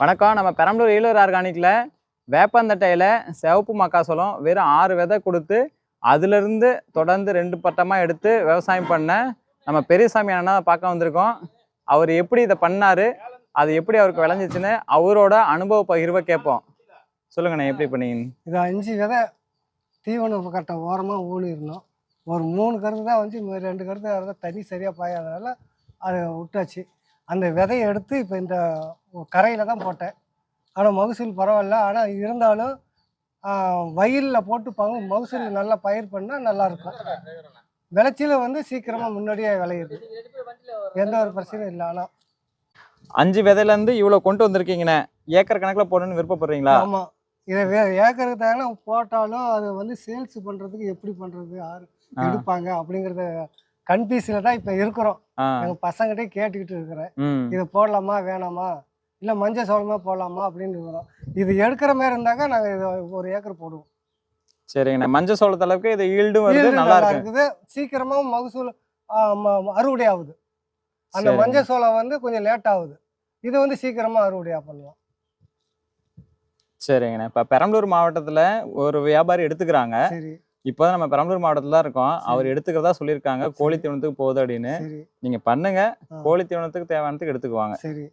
வணக்கம். நம்ம பெரம்பலூர் ஈழூர் ஆர்கானிக்கில் வேப்பந்தட்டையில் சிவப்பு மக்காசோளம் வெறும் ஆறு விதை கொடுத்து அதிலிருந்து தொடர்ந்து ரெண்டு பட்டமாக எடுத்து விவசாயம் பண்ண நம்ம பெரியசாமி அண்ணா பார்க்க வந்திருக்கோம். அவர் எப்படி இதை பண்ணார் அது எப்படி அவருக்கு விளைஞ்சிச்சுன்னு அவரோட அனுபவ பகிர்வை கேட்போம். சொல்லுங்கண்ணே எப்படி பண்ணீங்க? இது அஞ்சு விதை தீவனம் கட்ட ஓரமாக ஊனி இருந்தோம் ஒரு மூணு கருது தான் வந்து ரெண்டு கருது வரத தண்ணி சரியாக பாயாதனால அதை விட்டாச்சு. அந்த விதையை எடுத்து இப்போ இந்த கரையில் தான் போட்டேன். ஆனால் மகசூல் பரவாயில்ல. ஆனால் இருந்தாலும் வயலில் போட்டு பங்கு மகசூல் நல்லா பயிர் பண்ணால் நல்லாயிருக்கும் விளைச்சல வந்து சீக்கிரமாக முன்னாடியே விளையுது. எந்த ஒரு பிரச்சனையும் இல்லை. ஆனால் அஞ்சு விதையிலேருந்து இவ்வளோ கொண்டு வந்திருக்கீங்கண்ணே. ஏக்கர் கணக்கில் போடணும்னு விருப்பப்படுறீங்களா? ஆமாம் இதை வே ஏக்கருக்கு தானே போட்டாலும் அதை வந்து சேல்ஸ் பண்ணுறதுக்கு எப்படி பண்ணுறது யார். எடுப்பாங்க அப்படிங்கிறத கன்ஃபியூஸில் தான் இப்போ இருக்கிறோம். ஆ. எங்கள் பசங்கிட்டே கேட்டுக்கிட்டு இருக்கிறேன். இதை போடலாமா வேணாமா? இல்லை மஞ்சள் சோளமா போடலாமா அப்படின்னு இருக்கிறோம். இது எடுக்கிற மாதிரி இருந்தாக்க நாங்கள் இதை ஒரு ஏக்கர் போடுவோம். சரிங்கண்ணே மஞ்சள் சோளத்து அளவுக்கு இது ஈல்டும் வருது நல்லா நல்லா இருக்கு. இருக்குது. சீக்கிரமாக மகசூல் அறுவடை ஆகுது அந்த. மஞ்சள் சோளம் வந்து கொஞ்சம் லேட் ஆகுது. இது வந்து சீக்கிரமாக அறுவடையாக பண்ணலாம். சரிங்கண்ணே. இப்போ பெரம்பலூர் மாவட்டத்தில் ஒரு வியாபாரி எடுத்துக்கிறாங்க. இப்போ நம்ம பெரம்பலூர் மாவட்டத்தில் தான் இருக்கோம் அவர் எடுத்துக்கிறதா சொல்லியிருக்காங்க. கோழி தீவனத்துக்கு போகுது அப்படின்னு. சரி. நீங்க பண்ணுங்க. கோழி தீவனத்துக்கு தேவையானதுக்கு எடுத்துக்குவாங்க. சரி.